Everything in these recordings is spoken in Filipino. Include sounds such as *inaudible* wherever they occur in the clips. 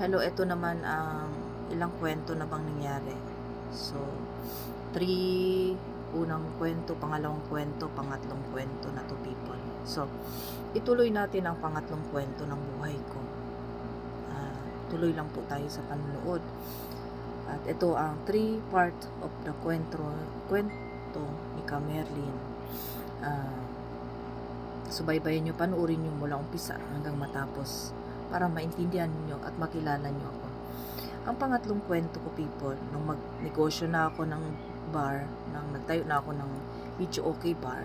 Hello, ito naman ang ilang kwento na bang nangyari. So, three, unang kwento, pangalawang kwento, pangatlong kwento na to people. So, ituloy natin ang pangatlong kwento ng buhay ko. Ah, tuloy lang po tayo sa panunood. At ito ang three part of the kwento, kwento ni Camerlin. Ah, subaybayan nyo, panuorin nyo mula umpisa hanggang matapos para maintindihan niyo at makilala niyo ako. Ang pangatlong kwento ko people, nung magnegosyo na ako ng bar, nang nagtayo na ako ng Video Okay Bar,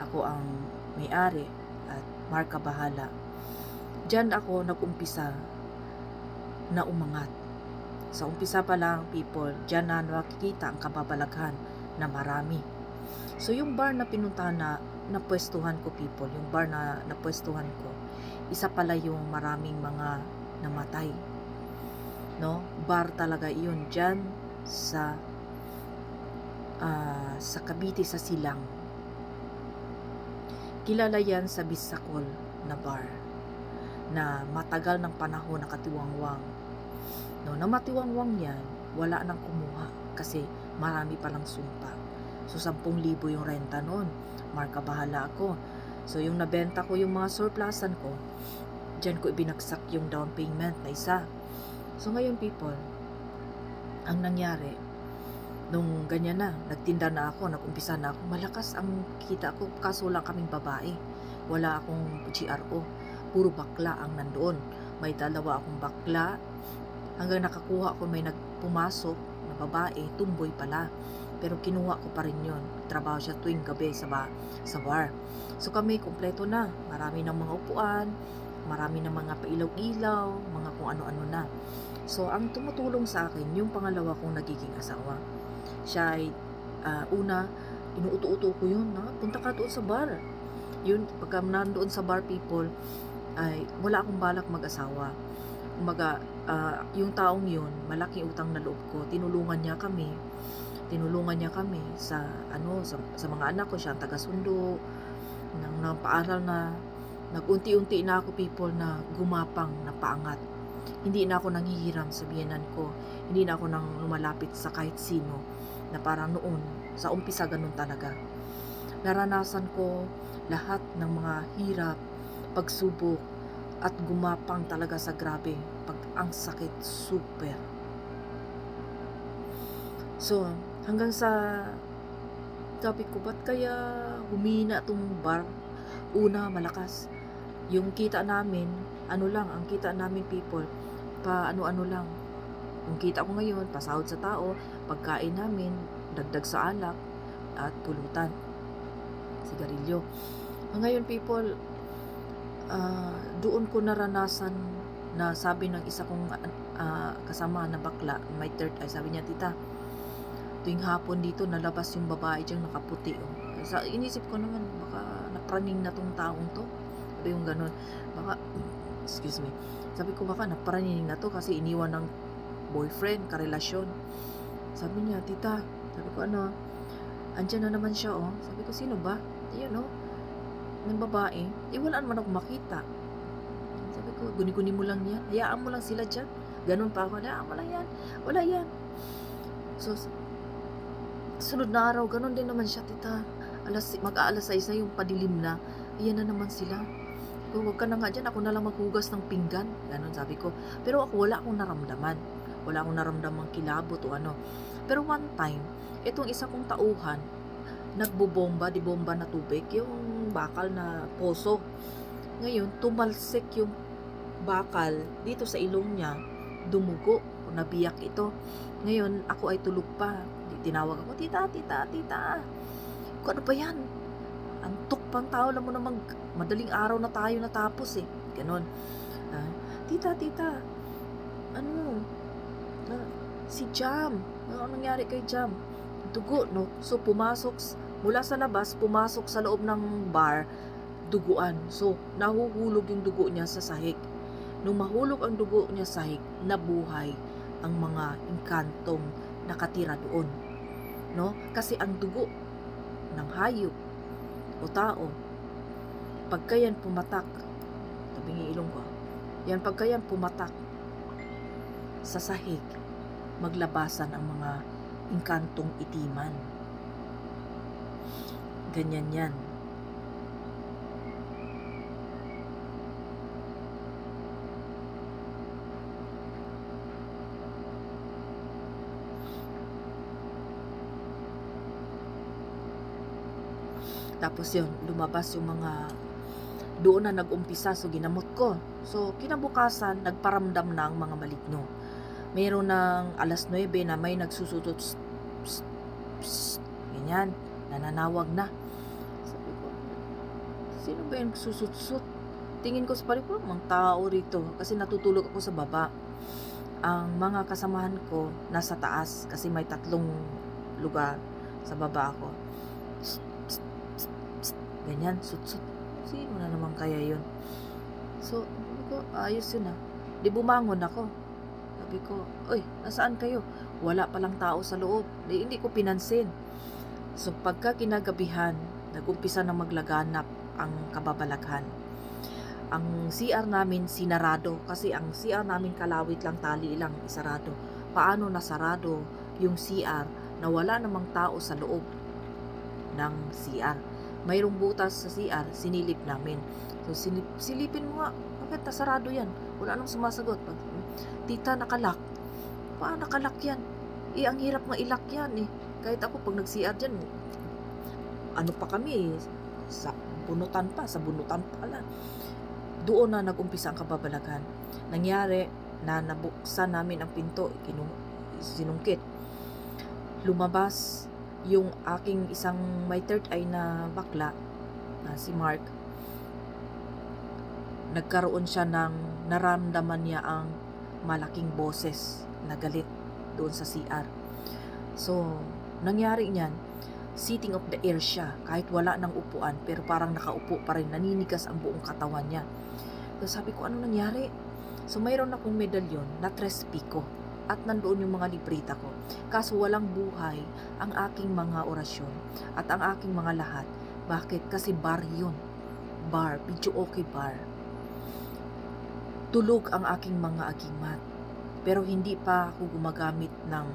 ako ang may-ari at marka bahala. Diyan ako nag-umpisa na umangat. Sa umpisa pa lang people, diyan na nakikita ang kababalaghan na marami. So yung bar na pinuntahan na napwestuhan ko people, yung bar na napwestuhan ko, isa pala yung maraming mga namatay. No? Bar talaga iyon diyan sa ah, sa Cavite sa Silang. Kilala yan sa Bisakol na bar na matagal ng panahon nakatiwangwang. No, na matiwangwang yan, wala nang kumuha kasi marami palang sumpa. So, 10,000 yung renta noon. Marka bahala ako. So, yung nabenta ko yung mga surplusan ko, dyan ko ibinagsak yung down payment na isa. So, ngayon people, ang nangyari, nung ganyan na, nagtinda na ako, nagumpisa na ako, malakas ang kita ko, kaso lang kaming babae. Wala akong GRO. Puro bakla ang nandoon. May dalawa akong bakla. Hanggang nakakuha ko may nagpumasok na babae, tumboy pala. Pero kinuha ko pa rin yon. Trabaho siya tuwing gabi sa, ba, sa bar. So kami, kompleto na. Marami ng mga upuan, marami ng mga pailaw-ilaw, mga kung ano-ano na. So, ang tumutulong sa akin, yung pangalawa kong nagiging asawa. Siya ay, ah, una, inuuto-uto ko yun, na, punta ka doon sa bar. Yun, pagka nandoon sa bar people, ay wala akong balak mag-asawa. Umaga, ah, yung taong yun, malaking utang na loob ko, tinulungan niya kami, tinulungan niya kami sa ano sa, sa mga anak ko. Siya ang taga-sundo nang napaaral na. Nagunti-unti na ako people na gumapang na paangat hindi na ako nanghihiram sa biyanan ko. Hindi na ako nang lumalapit sa kahit sino na parang noon sa umpisa ganun talaga. Naranasan ko lahat ng mga hirap pagsubok at gumapang talaga sa grabe pag ang sakit super. So hanggang sa sabi ko, ba't kaya humina tong bar? Una, malakas. Yung kita namin, ano lang, ang kita namin people, pa ano-ano lang. Yung kita ko ngayon, pasahod sa tao, pagkain namin, dagdag sa alak, at pulutan. Sigarilyo. Ngayon people, ah, doon ko naranasan na sabi ng isa kong ah, kasama na bakla, my third eye, sabi niya, tita, tuwing hapon dito nalabas yung babae diyang nakaputi oh. Sa inisip ko naman baka napraning na tong taong to. Sabi yung ganun. Baka *clears throat* excuse me. Sabi ko baka napraning na to kasi iniwan ng boyfriend, karelasyon. Sabi niya, tita, sabi ko ano, andyan na naman siya oh. Sabi ko sino ba? Ayun oh. Ng babae. Eh wala naman ako makita. Sabi ko, guni-guni mo lang yan. Hayaan mo lang sila dyan. Ganun pa ako. Hayaan mo lang yan. Wala yan. So, sunod na araw, ganun din naman siya, tita. Alas, mag-aalas 6 na yung padilim na. Ayan na naman sila. Kung huwag ka na nga dyan, ako na lang maghugas ng pinggan. Ganun sabi ko. Pero ako wala akong naramdaman. Wala akong naramdaman kilabot o ano. Pero one time, itong isa kong tauhan, nagbobomba, di bomba na tubig, yung bakal na poso. Ngayon, tumalsik yung bakal dito sa ilong niya, dumugo, nabiyak ito. Ngayon, ako ay tulog pa. Tinawag ako, tita, tita, tita. Kung ano ba yan? Antok pang tao lang mo naman, madaling araw na tayo natapos eh. Ganon. Ah, tita, tita, ano, na, si Jam, ano nangyari kay Jam? Dugo, no? So, pumasok, mula sa labas, pumasok sa loob ng bar, duguan. So, nahuhulog yung dugo niya sa sahig. Nung mahulog ang dugo niya sa sahig, nabuhay ang mga inkantong nakatira doon. No? Kasi ang dugo ng hayop o tao, pagka yan pumatak, tabing yung ilong ko, yan pagka yan pumatak, sa sahig, maglabasan ang mga inkantong itiman. Ganyan yan. Tapos yun, lumabas yung mga doon na nag-umpisa so ginamot ko. So kinabukasan, nagparamdam na ang mga maligno. Meron ng alas 9 na may nagsusutot psst, psst, psst, ganyan, nananawag na. Sabi ko, sino ba yung susut-sut? Tingin ko sa paligid ko, mga tao rito kasi natutulog ako sa baba. Ang mga kasamahan ko nasa taas kasi may tatlong lugar sa baba ako. Ganyan, sut-sut. Sino na naman kaya yun? So, sabi ko, ayos yun ah. Di bumangon ako. Sabi ko, oy, nasaan kayo? Wala palang tao sa loob. Di, hindi ko pinansin. So, pagka kinagabihan, nagumpisa na maglaganap ang kababalaghan. Ang CR namin sinarado kasi ang CR namin kalawit lang tali lang isarado. Paano nasarado yung CR na wala namang tao sa loob ng CR? Mayroong butas sa CR, sinilip namin. So, sinip, silipin mo nga, bakit nasarado yan? Wala nang sumasagot. Tita, nakalak. Paano nakalak yan? Eh, ang hirap nga ilak yan eh. Kahit ako, pag nag-CR dyan, ano pa kami sa bunutan pa, sa bunutan pala. Doon na nag-umpisa ang kababalagan. Nangyari na nabuksan namin ang pinto, kinung, sinungkit. Lumabas yung aking isang may third eye na bakla na si Mark. Nagkaroon siya ng naramdaman niya ang malaking boses na galit doon sa CR so nangyari niyan sitting of the air siya kahit wala ng upuan pero parang nakaupo pa rin naninigas ang buong katawan niya. So sabi ko ano nangyari? So mayroon akong medalyon na tres pico at nandoon yung mga libreta ko. Kaso walang buhay ang aking mga orasyon at ang aking mga lahat. Bakit? Kasi bar yun. Bar. Video okay bar. Tulog ang aking mga agimat. Pero hindi pa ako gumagamit ng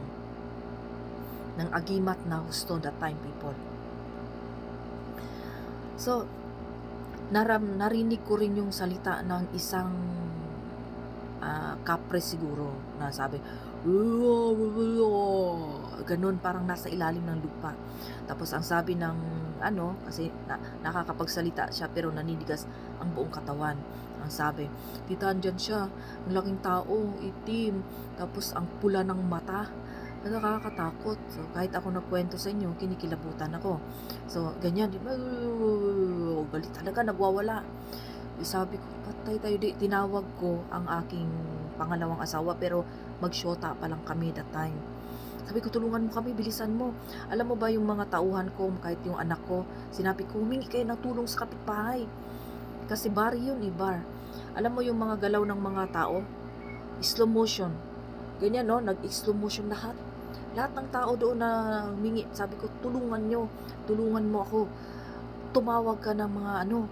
ng agimat na husto that time people. So, naram, narinig ko rin yung salita ng isang uh, kapre siguro na sabi ganun parang nasa ilalim ng lupa tapos ang sabi ng ano kasi na, nakakapagsalita siya pero naninigas ang buong katawan ang sabi tita andyan siya ang laking tao itim tapos ang pula ng mata nakakatakot so kahit ako nagkwento sa inyo kinikilabutan ako so ganyan di ba galit talaga nagwawala sabi ko, patay tayo di. Tinawag ko ang aking pangalawang asawa pero magsyota pa lang kami that time. Sabi ko, tulungan mo kami, bilisan mo. Alam mo ba yung mga tauhan ko, kahit yung anak ko, sinabi ko, humingi kayo ng tulong sa kapitbahay. Kasi bar yun, eh, bar. Alam mo yung mga galaw ng mga tao? Slow motion. Ganyan, no? Nag-slow motion lahat. Lahat ng tao doon na humingi, sabi ko, tulungan nyo. Tulungan mo ako. Tumawag ka ng mga ano,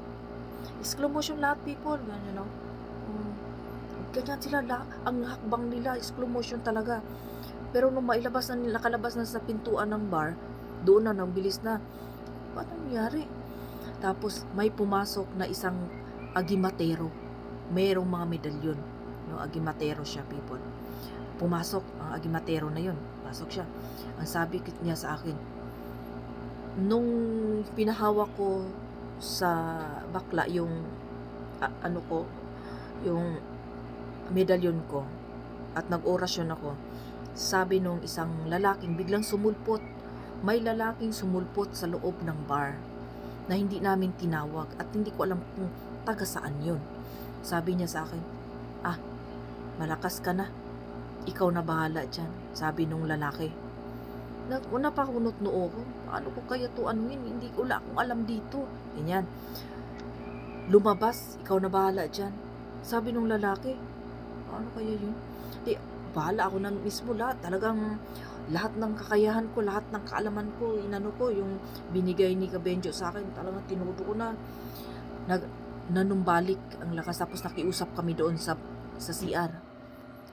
slow motion lahat people. Ganyan no um, ganyan sila la, ang hakbang nila slow motion talaga. Pero nung mailabas na nakalabas na sa pintuan ng bar doon na nang bilis na paano nangyari? Tapos may pumasok na isang agimatero. Mayroong mga medalyon. No agimatero siya people. Pumasok ang agimatero na yun. Pasok siya. Ang sabi niya sa akin nung pinahawak ko sa bakla yung a, ano ko yung medalyon ko. At nag-orasyon ako. Sabi nung isang lalaking biglang sumulpot may lalaking sumulpot sa loob ng bar na hindi namin tinawag at hindi ko alam kung taga saan yun. Sabi niya sa akin ah malakas ka na. Ikaw na bahala dyan sabi nung lalaki na, napakunot noo ko. Paano ko kaya to anuin? Hindi ko wala akong alam dito. Ganyan. Lumabas, ikaw na bahala dyan. Sabi nung lalaki, paano kaya yun? Di, bahala ako ng mismo lahat. Talagang lahat ng kakayahan ko, lahat ng kaalaman ko, inano ko, yung binigay ni Kabenjo sa akin, talagang tinuto ko na. Nag, nanumbalik ang lakas tapos nakiusap kami doon sa sa CR.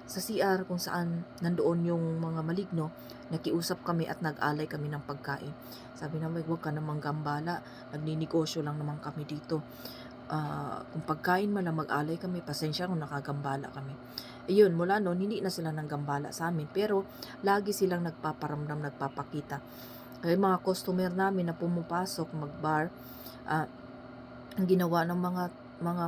Sa CR kung saan nandoon yung mga maligno, nakiusap kami at nag-alay kami ng pagkain. Sabi namin, huwag ka namang gambala, nagninegosyo lang naman kami dito. Ah, kung pagkain man lang mag-alay kami, pasensya kung nakagambala kami. Ayun, mula noon, hindi na sila nang gambala sa amin. Pero, lagi silang nagpaparamdam, nagpapakita. Kaya mga customer namin na pumupasok, mag-bar, ah, ang ginawa ng mga mga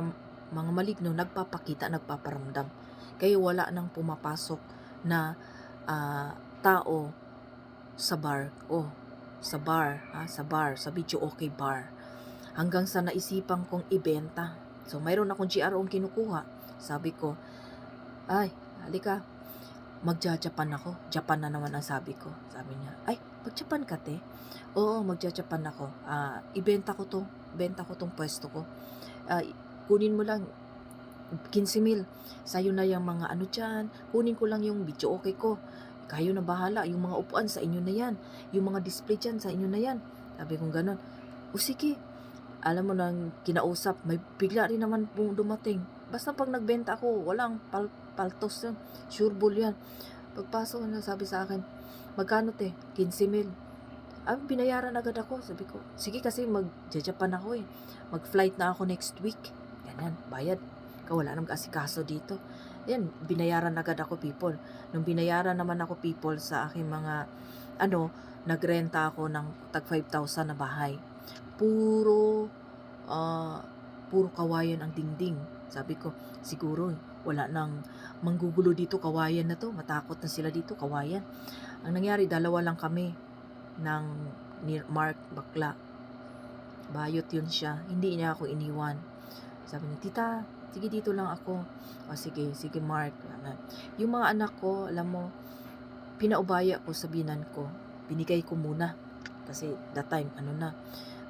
mga maligno nagpapakita, nagpaparamdam. Kaya wala nang pumapasok na ah, tao sa bar. Oh, sa bar, ha? sa bar, sa video okay bar. Hanggang sa naisipan kong ibenta. So, mayroon akong GRO ang kinukuha. Sabi ko, ay, halika, magja-Japan ako. Japan na naman ang sabi ko. Sabi niya, ay, mag-Japan ka te? Oo, magja-Japan ako. Ah, ibenta ko to. Benta ko tong pwesto ko. Ah, kunin mo lang 15 mil. Sa'yo na yung mga ano dyan. Kunin ko lang yung video okay ko. Kayo na bahala. Yung mga upuan sa inyo na yan. Yung mga display dyan sa inyo na yan. Sabi kong ganun. O sige. Alam mo nang kinausap, may bigla rin naman pong dumating. Basta pag nagbenta ako, walang pal paltos yan. Sure bull yan. Pagpasok na sabi sa akin, magkano te? 15 mil. Ah, binayaran agad ako. Sabi ko, sige kasi mag-Japan ako eh. Mag-flight na ako next week. Ganyan, bayad. Kawala nang asikaso dito. Yan, binayaran agad ako people. Nung binayaran naman ako people sa aking mga, ano, nagrenta ako ng tag 5,000 na bahay. Puro, ah, puro kawayan ang dingding. Sabi ko, siguro wala nang manggugulo dito, kawayan na to. Matakot na sila dito, kawayan. Ang nangyari, dalawa lang kami ng Mark Bakla. Bayot yun siya. Hindi niya ako iniwan. Sabi niya, tita, sige dito lang ako. O sige, sige Mark. Yung mga anak ko, alam mo, pinaubaya ko sa binan ko. Binigay ko muna. Kasi that time, ano na.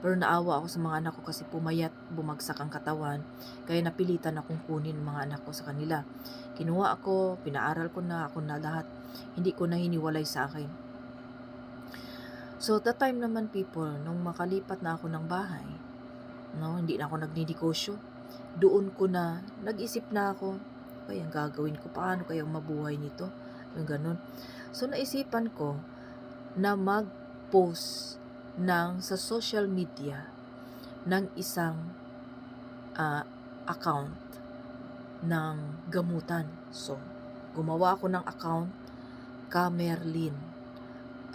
Pero naawa ako sa mga anak ko kasi pumayat, bumagsak ang katawan. Kaya napilitan akong kunin mga anak ko sa kanila. Kinuha ako, pinaaral ko na ako na lahat. Hindi ko na hiniwalay sa akin. So, that time naman people, nung makalipat na ako ng bahay, no, hindi na ako nagninegosyo, doon ko na, nag-isip na ako, kaya ang gagawin ko, paano kayang mabuhay nito? Yung ganun. So, naisipan ko na mag-post ng sa social media ng isang ah, account ng gamutan. So, gumawa ako ng account Kamerlin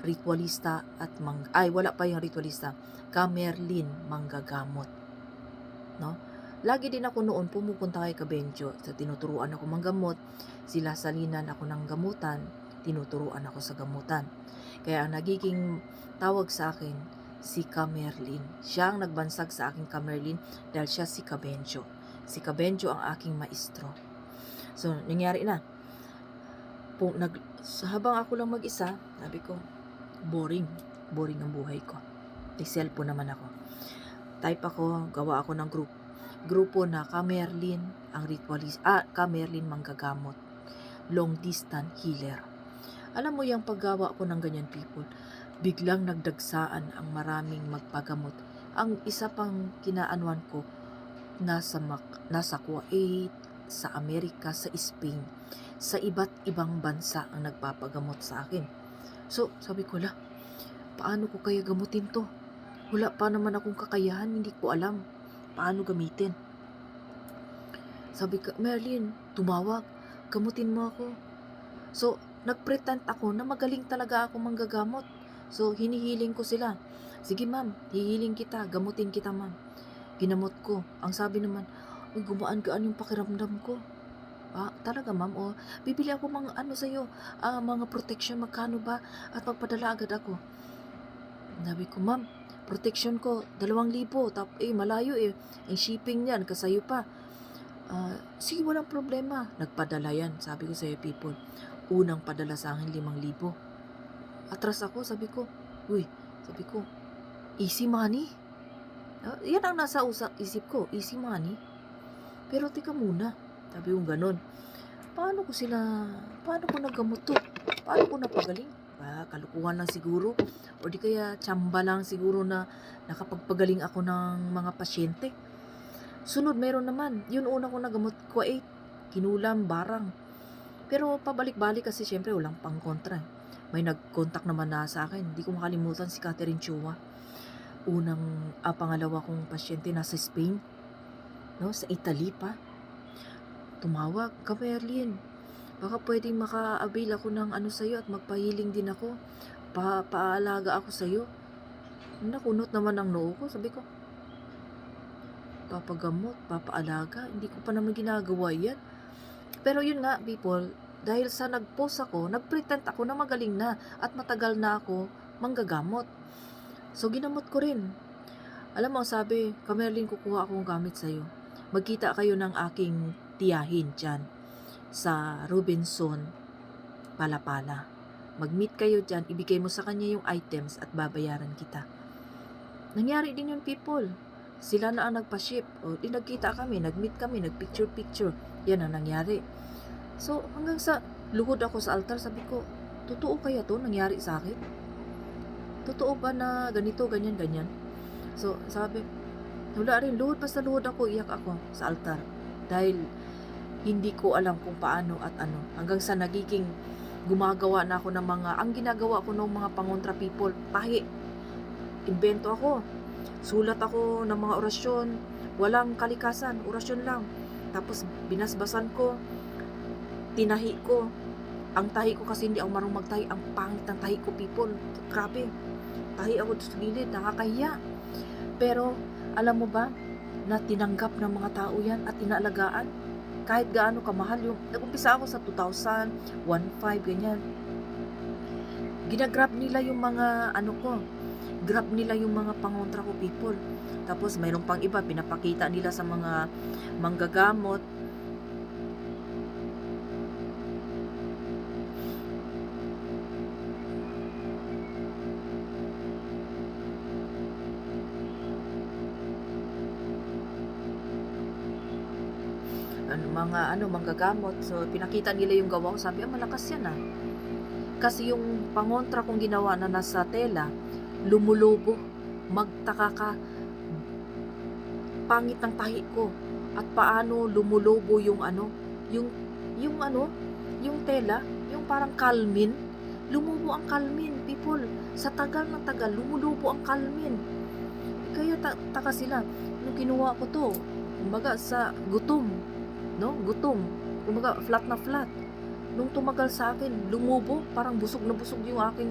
ritualista at mang ay wala pa yung ritualista Kamerlin manggagamot no lagi din ako noon pumupunta kay Kabenjo sa tinuturuan ako manggamot sila salinan ako ng gamutan tinuturuan ako sa gamutan kaya ang nagiging tawag sa akin si Kamerlin siya ang nagbansag sa aking Kamerlin dahil siya si Kabenjo si Kabenjo ang aking maestro so nangyari na po, nag, sa habang ako lang mag-isa, sabi ko, boring. Boring ang buhay ko. May cellphone naman ako. Type ako, gawa ako ng group. Grupo na Kamerlin, ang ritualist, ah, Kamerlin manggagamot. Long distance healer. Alam mo yung paggawa ko ng ganyan people, biglang nagdagsaan ang maraming magpagamot. Ang isa pang kinaanuan ko, nasa, Mac, nasa Kuwait, sa Amerika, sa Spain, sa iba't ibang bansa ang nagpapagamot sa akin. So, sabi ko, la, paano ko kaya gamutin to? Wala pa naman akong kakayahan, hindi ko alam paano gamitin. Sabi ko, Merlin, tumawag, gamutin mo ako. So, nagpretend ako na magaling talaga ako manggagamot. So, hinihiling ko sila. Sige ma'am, hihiling kita, gamutin kita ma'am. Ginamot ko. Ang sabi naman, uy, gumaan-gaan yung pakiramdam ko. Ah, talaga ma'am, o bibili ako mga ano sa'yo, ah, mga protection, magkano ba? At magpadala agad ako. Sabi ko, ma'am, protection ko, dalawang libo, tap, eh, malayo eh. Ang shipping niyan, kasayo pa. Ah, sige, walang problema. Nagpadala yan, sabi ko sa'yo, people. Unang padala sa akin, limang libo. Atras ako, sabi ko, uy, sabi ko, easy money. Ah, yan ang nasa usa, isip ko, easy money. Pero tika muna, sabi ko ganun. Paano ko sila, paano ko nagamot to? Paano ko napagaling? Ah, kalukuhan lang siguro. O di kaya tsamba lang siguro na nakapagpagaling ako ng mga pasyente. Sunod, meron naman. Yun una ko nagamot, Kuwait. Kinulam, barang. Pero pabalik-balik kasi syempre walang pang kontra. eh. May nag-contact naman na sa akin. Hindi ko makalimutan si Catherine Chua. Unang, ah, pangalawa kong pasyente nasa Spain. No? Sa Italy pa. Tumawag, Kamerlin. Baka pwedeng maka-avail ako ng ano sa'yo at magpahiling din ako. Pa paalaga ako sa'yo. Nakunot naman ang noo ko. Sabi ko, papagamot, papaalaga. Hindi ko pa naman ginagawa yan. Pero yun nga, people, dahil sa nag-post ako, nag-pretend ako na magaling na at matagal na ako manggagamot. So, ginamot ko rin. Alam mo, sabi, Kamerlin, kukuha akong gamit sa'yo. Magkita kayo ng aking tiyahin dyan sa Robinson, Palapala. Mag-meet kayo dyan, ibigay mo sa kanya yung items at babayaran kita. Nangyari din yung people. Sila na ang nagpa-ship. O, di nagkita kami, nag-meet kami, nag-picture-picture. Yan ang nangyari. So, hanggang sa luhod ako sa altar, sabi ko, totoo kaya to nangyari sa akin? Totoo ba na ganito, ganyan, ganyan? So, sabi, wala rin, luhod basta luhod ako, iyak ako sa altar. Dahil, hindi ko alam kung paano at ano. Hanggang sa nagiging gumagawa na ako ng mga, ang ginagawa ko ng mga pangontra people, pahi. Invento ako. Sulat ako ng mga orasyon. Walang kalikasan, orasyon lang. Tapos binasbasan ko, tinahi ko. Ang tahi ko kasi hindi ako marunong magtahi. Ang pangit ng tahi ko, people. Grabe. Tahi ako sa gilid, nakakahiya. Pero, alam mo ba, na tinanggap ng mga tao yan at inaalagaan? Kahit gaano kamahal yung, nag-umpisa ako sa 2,000, 1,500, ganyan. Ginagrab nila yung mga, ano ko, grab nila yung mga pangontra ko people. Tapos mayroon pang iba, pinapakita nila sa mga manggagamot. ano, mga ano manggagamot. So pinakita nila yung gawa ko. Sabi ah malakas yan ah. Kasi yung pangontra kong ginawa na nasa tela lumulubo magtaka ka. Pangit ng tahi ko. At paano lumulubo yung ano yung yung ano yung tela yung parang kalmin. Lumubo ang kalmin people. Sa tagal ng tagal lumulubo ang kalmin. Kaya ta- taka sila nung kinuha ko to kumbaga sa gutom no gutom kumbaga flat na flat nung tumagal sa akin lumubo parang busog na busog yung aking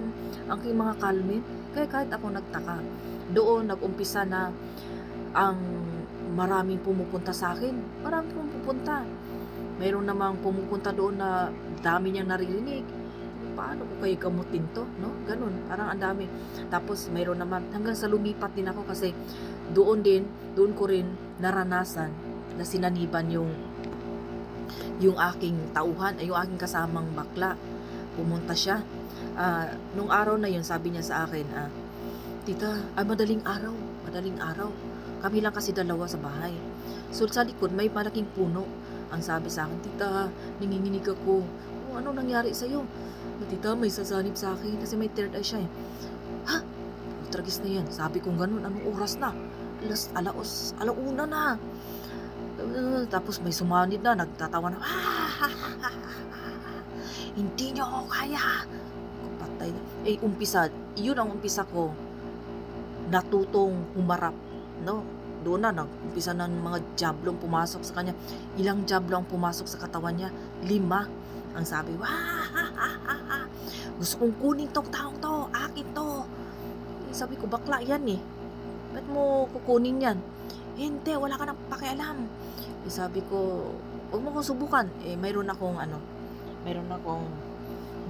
aking mga kalmin kaya kahit ako nagtaka, doon nag-umpisa na ang maraming pumupunta sa akin. Maraming pumupunta. Mayroon namang pumupunta doon na dami niyang naririnig. Paano ko kayo gamutin to? No? Ganun. Parang ang dami. Tapos mayroon naman, hanggang sa lumipat din ako kasi doon din, doon ko rin naranasan na sinaniban yung yung aking tauhan, ay yung aking kasamang bakla. Pumunta siya ah, nung araw na yun, sabi niya sa akin, ah, Tita, ay madaling araw, madaling araw. Kami lang kasi dalawa sa bahay. So sa likod, may malaking puno. Ang sabi sa akin, Tita, nanginginig ako. Oh, ano nangyari sa'yo? Tita, may sasanib sa akin kasi may third eye siya eh. Ha? Tragis na yan. Sabi kong ganun, anong oras na? Alas, alaos, alauna na. Uh, tapos may sumanib na, nagtatawa na, "Ah, hindi niyo ako kaya patay. Eh, umpisa, yun ang umpisa ko. Natutong humarap, no? Doon na, nag-umpisa na ng mga jablong pumasok sa kanya. Ilang jablo pumasok sa katawan niya? Lima. Ang sabi, wah, gusto kong kunin tong taong to, akin to. Eh, sabi ko, bakla yan eh. Ba't mo kukunin yan? Hindi, wala ka nang pakialam. Eh, sabi ko, huwag mo kong subukan. Eh, mayroon akong ano, mayroon akong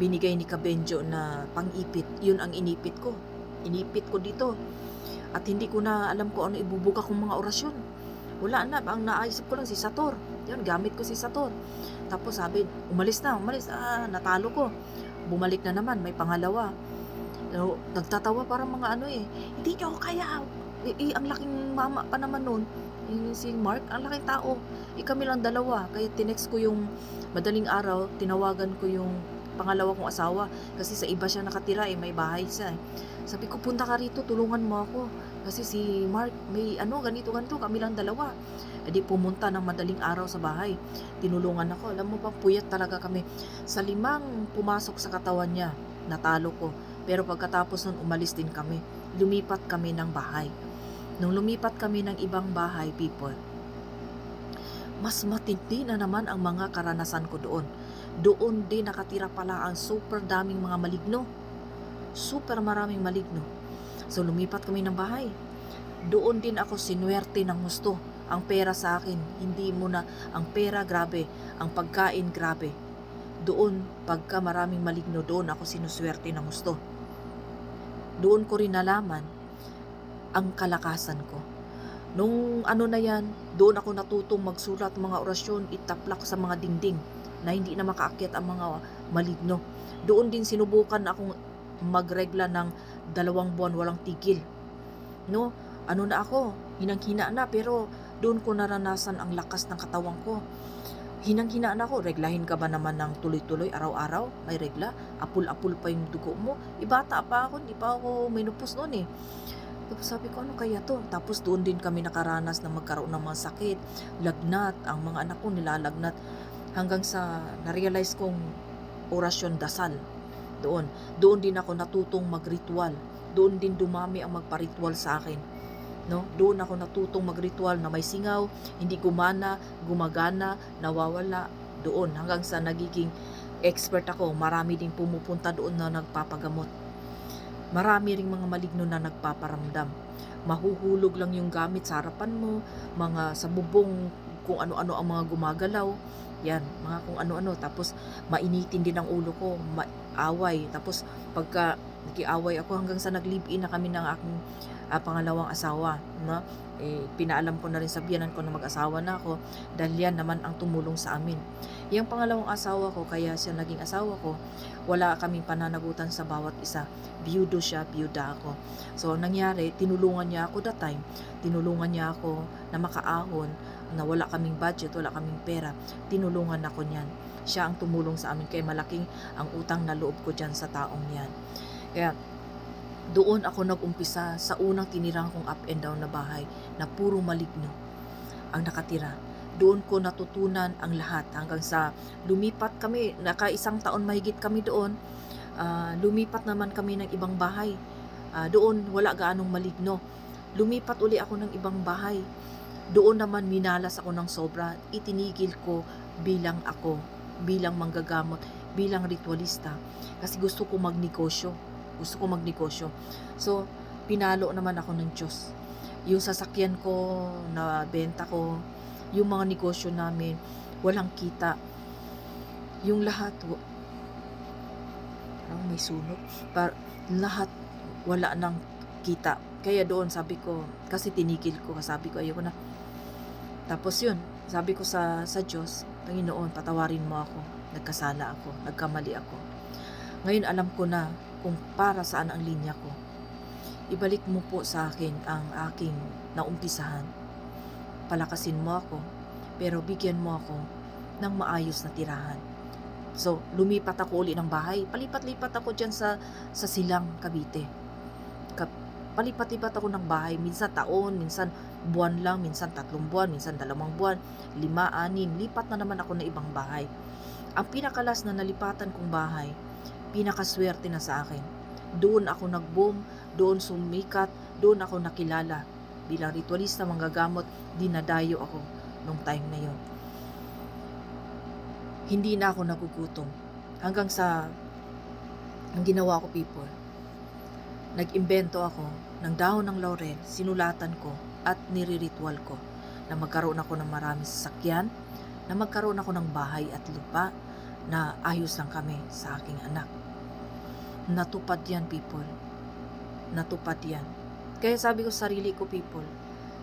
binigay ni Kabenjo na pang-ipit. Yun ang inipit ko. Inipit ko dito. At hindi ko na alam ko ano ibubuga kong mga orasyon. Wala na. Ang naisip ko lang si Sator. Yun, gamit ko si Sator. Tapos sabi, umalis na, umalis. Ah, natalo ko. Bumalik na naman, may pangalawa. So, nagtatawa parang mga ano eh. Hindi ako kaya. Eh, eh, ang laking mama pa naman nun. Eh, si Mark, ang laking tao. Eh, kami lang dalawa. Kaya tinext ko yung madaling araw, tinawagan ko yung pangalawa kong asawa kasi sa iba siya nakatira eh, may bahay siya eh. Sabi ko, punta ka rito, tulungan mo ako. Kasi si Mark, may ano, ganito, ganito, kami lang dalawa. E di pumunta ng madaling araw sa bahay. Tinulungan ako. Alam mo ba, puyat talaga kami. Sa limang pumasok sa katawan niya, natalo ko. Pero pagkatapos nun, umalis din kami. Lumipat kami ng bahay. Nung lumipat kami ng ibang bahay, people, mas matindi na naman ang mga karanasan ko doon. Doon din nakatira pala ang super daming mga maligno. Super maraming maligno. So lumipat kami ng bahay. Doon din ako sinuwerte ng gusto. Ang pera sa akin, hindi mo na, ang pera grabe, ang pagkain grabe. Doon, pagka maraming maligno, doon ako sinuswerte ng gusto. Doon ko rin nalaman ang kalakasan ko. Nung ano na yan, doon ako natutong magsulat mga orasyon, itaplak sa mga dingding na hindi na makaakyat ang mga maligno. Doon din sinubukan akong magregla ng dalawang buwan walang tigil. No, ano na ako, hinang-hina na pero doon ko naranasan ang lakas ng katawan ko. Hinang-hina na ako, reglahin ka ba naman ng tuloy-tuloy araw-araw? May regla? Apul-apul pa yung dugo mo? Ibata pa ako, hindi pa ako menopause noon eh. Tapos sabi ko, ano kaya to? Tapos doon din kami nakaranas na magkaroon ng mga sakit, lagnat, ang mga anak ko nilalagnat. Hanggang sa na-realize kong orasyon dasal. Doon. Doon din ako natutong magritual. Doon din dumami ang magparitual sa akin. No? Doon ako natutong magritual na may singaw, hindi gumana, gumagana, nawawala. Doon hanggang sa nagiging expert ako. Marami ding pumupunta doon na nagpapagamot. Marami ring mga maligno na nagpaparamdam. Mahuhulog lang yung gamit sa harapan mo, mga sa bubong kung ano-ano ang mga gumagalaw. Yan, mga kung ano-ano. Tapos mainitin din ang ulo ko, maaway. Tapos pagka nakiaway ako hanggang sa nag-live-in na kami ng aking ah, pangalawang asawa. No? Eh, pinaalam ko na rin sa biyanan ko na mag-asawa na ako dahil yan naman ang tumulong sa amin. Yung pangalawang asawa ko, kaya siya naging asawa ko, wala kaming pananagutan sa bawat isa. Biyudo siya, biyuda ako. So, ang nangyari, tinulungan niya ako that time. Tinulungan niya ako na makaahon, na wala kaming budget, wala kaming pera. Tinulungan ako niyan. Siya ang tumulong sa amin, kaya malaking ang utang na loob ko dyan sa taong yan. Kaya, doon ako nag-umpisa sa unang tinirang kong up and down na bahay na puro maligno ang nakatira. Doon ko natutunan ang lahat hanggang sa lumipat kami, naka isang taon mahigit kami doon. Ah, lumipat naman kami ng ibang bahay. Ah, doon wala gaanong maligno. Lumipat uli ako ng ibang bahay. Doon naman minalas ako ng sobra. Itinigil ko bilang ako, bilang manggagamot, bilang ritualista. Kasi gusto ko magnegosyo. Gusto ko magnegosyo. So, pinalo naman ako ng Diyos. Yung sasakyan ko na benta ko, yung mga negosyo namin, walang kita. Yung lahat, parang may sunog. Par lahat wala nang kita. Kaya doon sabi ko, kasi tinigil ko, sabi ko ayoko na. Tapos yun, sabi ko sa sa Diyos, Panginoon, patawarin mo ako. Nagkasala ako, nagkamali ako. Ngayon alam ko na kung para saan ang linya ko. Ibalik mo po sa akin ang aking naumpisahan. Palakasin mo ako, pero bigyan mo ako ng maayos na tirahan. So, lumipat ako uli ng bahay. Palipat-lipat ako dyan sa, sa Silang, Cavite. Palipat-lipat ako ng bahay. Minsan taon, minsan buwan lang, minsan tatlong buwan, minsan dalawang buwan, lima, anin. Lipat na naman ako ng ibang bahay. Ang pinakalas na nalipatan kong bahay, pinakaswerte na sa akin. Doon ako nag-boom, doon sumikat, doon ako nakilala. Bilang ritualista manggagamot, dinadayo ako nung time na yon. Hindi na ako nagugutom. Hanggang sa ang ginawa ko people, nag-imbento ako ng dahon ng laurel, sinulatan ko at nire-ritual ko na magkaroon ako ng maraming sasakyan, na magkaroon ako ng bahay at lupa, na ayos lang kami sa aking anak. Natupad yan, people. Natupad yan. Kaya sabi ko sa sarili ko, people,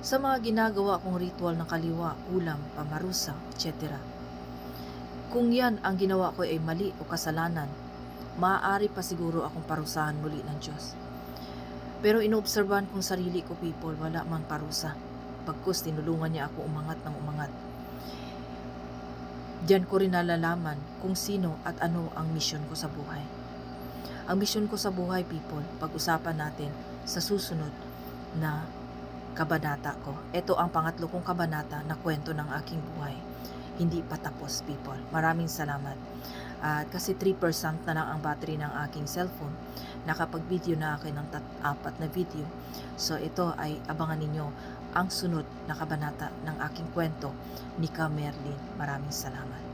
sa mga ginagawa kong ritual ng kaliwa, ulam, pamarusa, etc. Kung yan ang ginawa ko ay mali o kasalanan, maaari pa siguro akong parusahan muli ng Diyos. Pero inoobserbahan kong sarili ko, people, wala mang parusa. Pagkus, tinulungan niya ako umangat ng umangat. Diyan ko rin nalalaman kung sino at ano ang misyon ko sa buhay. Ang misyon ko sa buhay, people, pag-usapan natin sa susunod na kabanata ko. Ito ang pangatlo kong kabanata na kwento ng aking buhay. Hindi pa tapos, people. Maraming salamat. At kasi 3% na lang ang battery ng aking cellphone. Nakapag-video na akin ng tat- apat na video. So ito ay abangan ninyo ang sunod na kabanata ng aking kwento ni Ka Merlin. Maraming salamat.